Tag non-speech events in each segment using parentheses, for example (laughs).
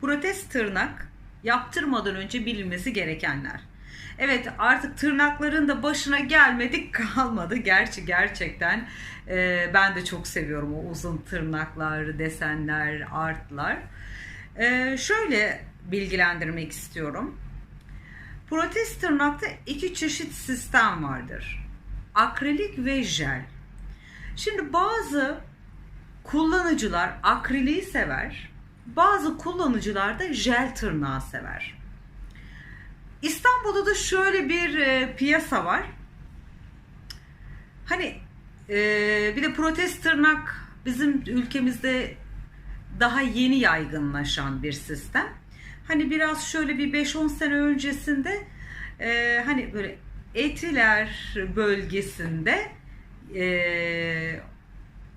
Protez tırnak yaptırmadan önce bilinmesi gerekenler. Evet artık tırnakların da başına gelmedik (laughs) kalmadı. Gerçi gerçekten e, ben de çok seviyorum o uzun tırnaklar, desenler, artlar. E, şöyle bilgilendirmek istiyorum. Protez tırnakta iki çeşit sistem vardır. Akrilik ve jel. Şimdi bazı kullanıcılar akriliği sever, bazı kullanıcılar da jel tırnağı sever. İstanbul'da da şöyle bir e, piyasa var. Hani e, bir de protez tırnak bizim ülkemizde daha yeni yaygınlaşan bir sistem. Hani biraz şöyle bir 5-10 sene öncesinde e, hani böyle Etiler bölgesinde e,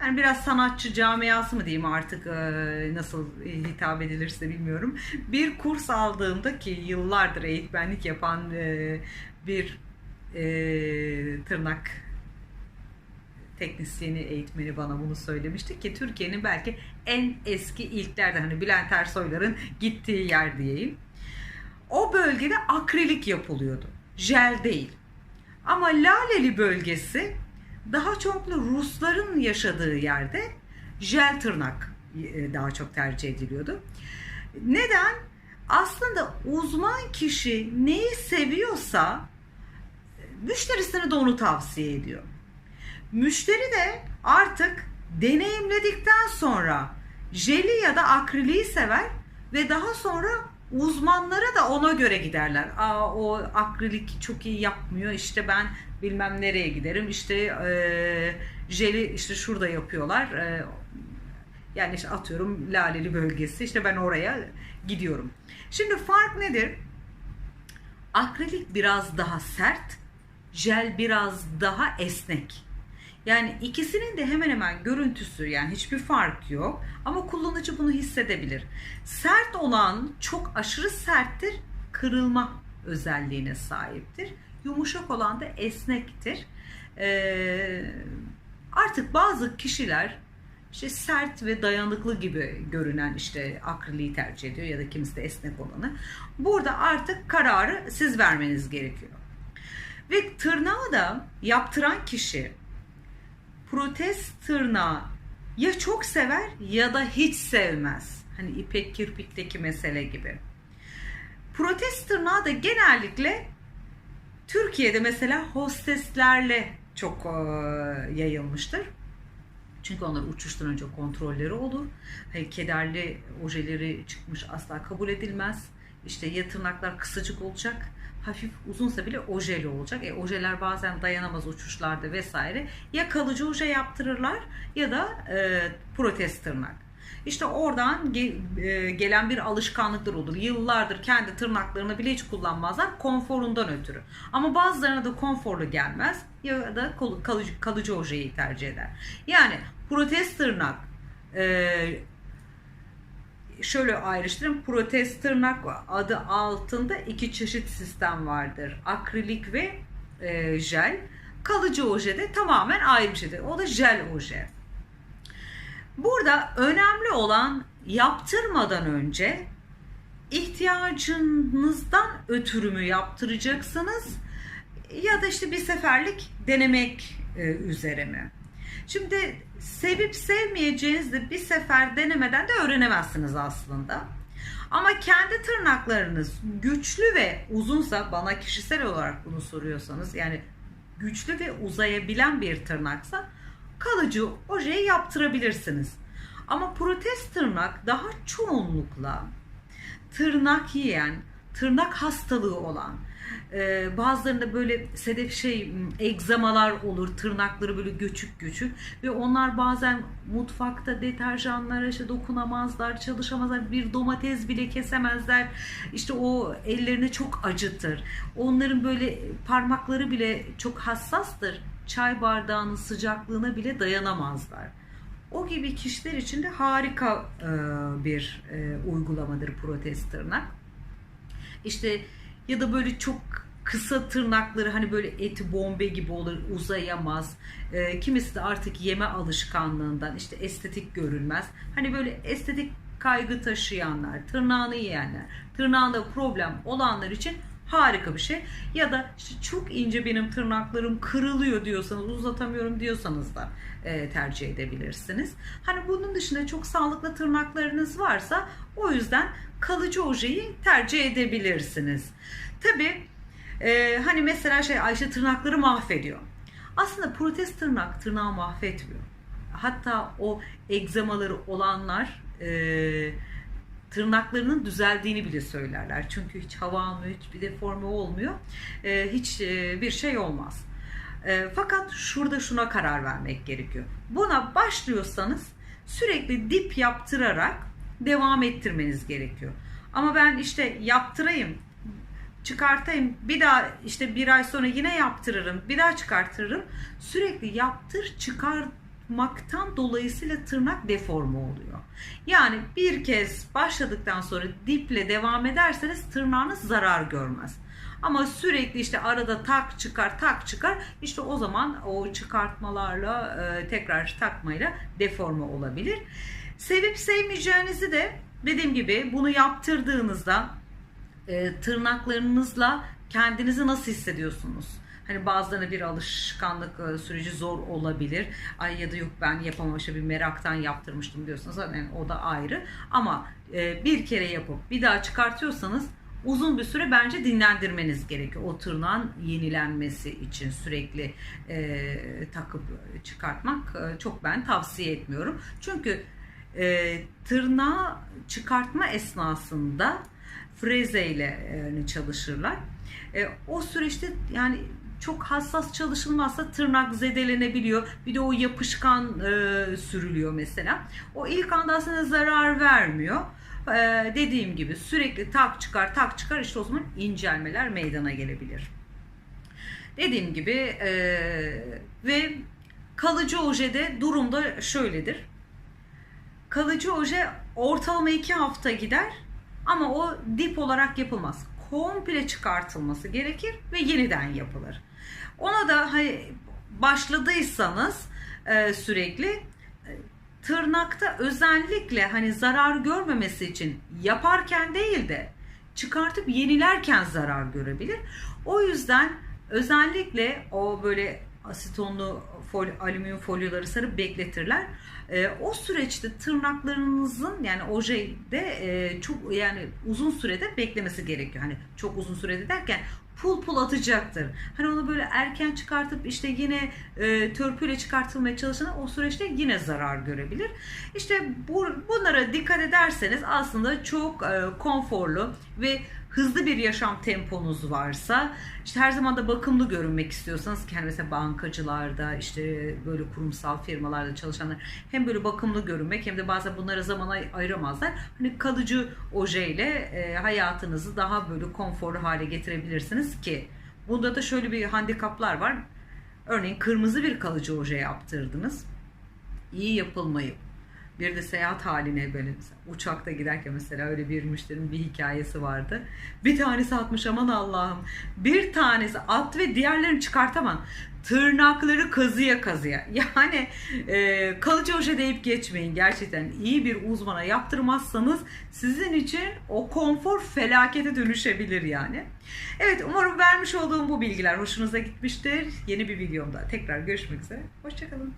yani biraz sanatçı camiası mı diyeyim artık e, nasıl hitap edilirse bilmiyorum. Bir kurs aldığımda ki yıllardır eğitmenlik yapan e, bir e, tırnak teknisyeni eğitmeni bana bunu söylemişti ki Türkiye'nin belki en eski ilklerden hani Bülent Ersoy'ların gittiği yer diyeyim. O bölgede akrilik yapılıyordu. Jel değil. Ama Laleli bölgesi daha çoklu Rusların yaşadığı yerde jel tırnak e, daha çok tercih ediliyordu. Neden? Aslında uzman kişi neyi seviyorsa müşterisine de onu tavsiye ediyor. Müşteri de artık deneyimledikten sonra jeli ya da akriliği sever ve daha sonra uzmanlara da ona göre giderler. Aa o akrilik çok iyi yapmıyor. İşte ben bilmem nereye giderim. İşte e, jeli işte şurada yapıyorlar. E, yani işte atıyorum Laleli bölgesi. İşte ben oraya gidiyorum. Şimdi fark nedir? Akrilik biraz daha sert, jel biraz daha esnek. Yani ikisinin de hemen hemen görüntüsü yani hiçbir fark yok ama kullanıcı bunu hissedebilir. Sert olan çok aşırı serttir, kırılma özelliğine sahiptir. Yumuşak olan da esnektir. Ee, artık bazı kişiler işte sert ve dayanıklı gibi görünen işte akriliği tercih ediyor ya da kimisi de esnek olanı. Burada artık kararı siz vermeniz gerekiyor. Ve tırnağı da yaptıran kişi protez tırnağı ya çok sever ya da hiç sevmez. Hani ipek kirpikteki mesele gibi. Protez tırnağı da genellikle Türkiye'de mesela hosteslerle çok yayılmıştır. Çünkü onlar uçuştan önce kontrolleri olur. Hani kederli ojeleri çıkmış asla kabul edilmez. İşte ya tırnaklar kısacık olacak hafif uzunsa bile ojeli olacak. E, ojeler bazen dayanamaz uçuşlarda vesaire. Ya kalıcı oje yaptırırlar ya da e, protez tırnak. İşte oradan e, gelen bir alışkanlıktır olur. Yıllardır kendi tırnaklarını bile hiç kullanmazlar konforundan ötürü. Ama bazılarına da konforlu gelmez ya da kalıcı, kalıcı ojeyi tercih eder. Yani protez tırnak e, şöyle ayrıştırın. Protez tırnak adı altında iki çeşit sistem vardır. Akrilik ve e, jel. Kalıcı oje de tamamen ayrı bir şeydir. O da jel oje. Burada önemli olan yaptırmadan önce ihtiyacınızdan ötürü mü yaptıracaksınız ya da işte bir seferlik denemek e, üzere mi? Şimdi sevip sevmeyeceğiniz de bir sefer denemeden de öğrenemezsiniz aslında. Ama kendi tırnaklarınız güçlü ve uzunsa bana kişisel olarak bunu soruyorsanız yani güçlü ve uzayabilen bir tırnaksa kalıcı ojeyi yaptırabilirsiniz. Ama protez tırnak daha çoğunlukla tırnak yiyen, tırnak hastalığı olan, ee, bazılarında böyle sedef şey egzamalar olur. Tırnakları böyle göçük göçük ve onlar bazen mutfakta deterjanlara işte dokunamazlar, çalışamazlar. Bir domates bile kesemezler. İşte o ellerini çok acıtır. Onların böyle parmakları bile çok hassastır. Çay bardağının sıcaklığına bile dayanamazlar. O gibi kişiler için de harika e, bir e, uygulamadır protez tırnak. İşte ya da böyle çok kısa tırnakları hani böyle eti bombe gibi olur uzayamaz. E, kimisi de artık yeme alışkanlığından işte estetik görünmez. Hani böyle estetik kaygı taşıyanlar, tırnağını yiyenler, tırnağında problem olanlar için harika bir şey. Ya da işte çok ince benim tırnaklarım kırılıyor diyorsanız, uzatamıyorum diyorsanız da e, tercih edebilirsiniz. Hani bunun dışında çok sağlıklı tırnaklarınız varsa o yüzden kalıcı ojeyi tercih edebilirsiniz. Tabii e, hani mesela şey Ayşe tırnakları mahvediyor. Aslında protez tırnak tırnağı mahvetmiyor. Hatta o egzamaları olanlar e, tırnaklarının düzeldiğini bile söylerler. Çünkü hiç hava almıyor, hiçbir deforme olmuyor. E, hiç e, bir şey olmaz. E, fakat şurada şuna karar vermek gerekiyor. Buna başlıyorsanız sürekli dip yaptırarak devam ettirmeniz gerekiyor. Ama ben işte yaptırayım, çıkartayım, bir daha işte bir ay sonra yine yaptırırım, bir daha çıkartırım. Sürekli yaptır, çıkartmaktan dolayısıyla tırnak deforme oluyor. Yani bir kez başladıktan sonra diple devam ederseniz tırnağınız zarar görmez. Ama sürekli işte arada tak çıkar tak çıkar işte o zaman o çıkartmalarla e, tekrar takmayla deforme olabilir. Sevip sevmeyeceğinizi de dediğim gibi bunu yaptırdığınızda e, tırnaklarınızla kendinizi nasıl hissediyorsunuz? Hani bazılarına bir alışkanlık e, süreci zor olabilir. Ay ya da yok ben yapamam işte bir meraktan yaptırmıştım diyorsunuz. Yani o da ayrı. Ama e, bir kere yapıp bir daha çıkartıyorsanız uzun bir süre bence dinlendirmeniz gerekiyor. O tırnağın yenilenmesi için sürekli e, takıp çıkartmak e, çok ben tavsiye etmiyorum. Çünkü e, tırnağı çıkartma esnasında freze ile e, çalışırlar. E, o süreçte yani çok hassas çalışılmazsa tırnak zedelenebiliyor. Bir de o yapışkan e, sürülüyor mesela. O ilk anda aslında zarar vermiyor. Ee, dediğim gibi sürekli tak çıkar tak çıkar işte o zaman incelmeler meydana gelebilir. Dediğim gibi e, ve kalıcı ojede durumda şöyledir. Kalıcı oje ortalama iki hafta gider ama o dip olarak yapılmaz. Komple çıkartılması gerekir ve yeniden yapılır. Ona da hani başladıysanız e, sürekli e, tırnakta özellikle hani zarar görmemesi için yaparken değil de çıkartıp yenilerken zarar görebilir. O yüzden özellikle o böyle asitonlu fol, alüminyum folyoları sarıp bekletirler. E, o süreçte tırnaklarınızın yani ojede e, çok yani uzun sürede beklemesi gerekiyor. Hani çok uzun sürede derken pul pul atacaktır. Hani onu böyle erken çıkartıp işte yine e, törpüyle çıkartılmaya çalışan o süreçte yine zarar görebilir. İşte bu, bunlara dikkat ederseniz aslında çok e, konforlu ve hızlı bir yaşam temponuz varsa işte her zaman da bakımlı görünmek istiyorsanız ki hani mesela bankacılarda işte böyle kurumsal firmalarda çalışanlar hem böyle bakımlı görünmek hem de bazen bunlara zaman ay- ayıramazlar. Hani kalıcı ojeyle e, hayatınızı daha böyle konforlu hale getirebilirsiniz ki bunda da şöyle bir handikaplar var. Örneğin kırmızı bir kalıcı oje yaptırdınız. İyi yapılmayıp bir de seyahat haline böyle uçakta giderken mesela öyle bir müşterinin bir hikayesi vardı. Bir tanesi atmış aman Allah'ım. Bir tanesi at ve diğerlerini çıkartamam. Tırnakları kazıya kazıya. (laughs) Yani e, kalıcı oje deyip geçmeyin. Gerçekten iyi bir uzmana yaptırmazsanız sizin için o konfor felakete dönüşebilir yani. Evet umarım vermiş olduğum bu bilgiler hoşunuza gitmiştir. Yeni bir videomda tekrar görüşmek üzere. Hoşçakalın.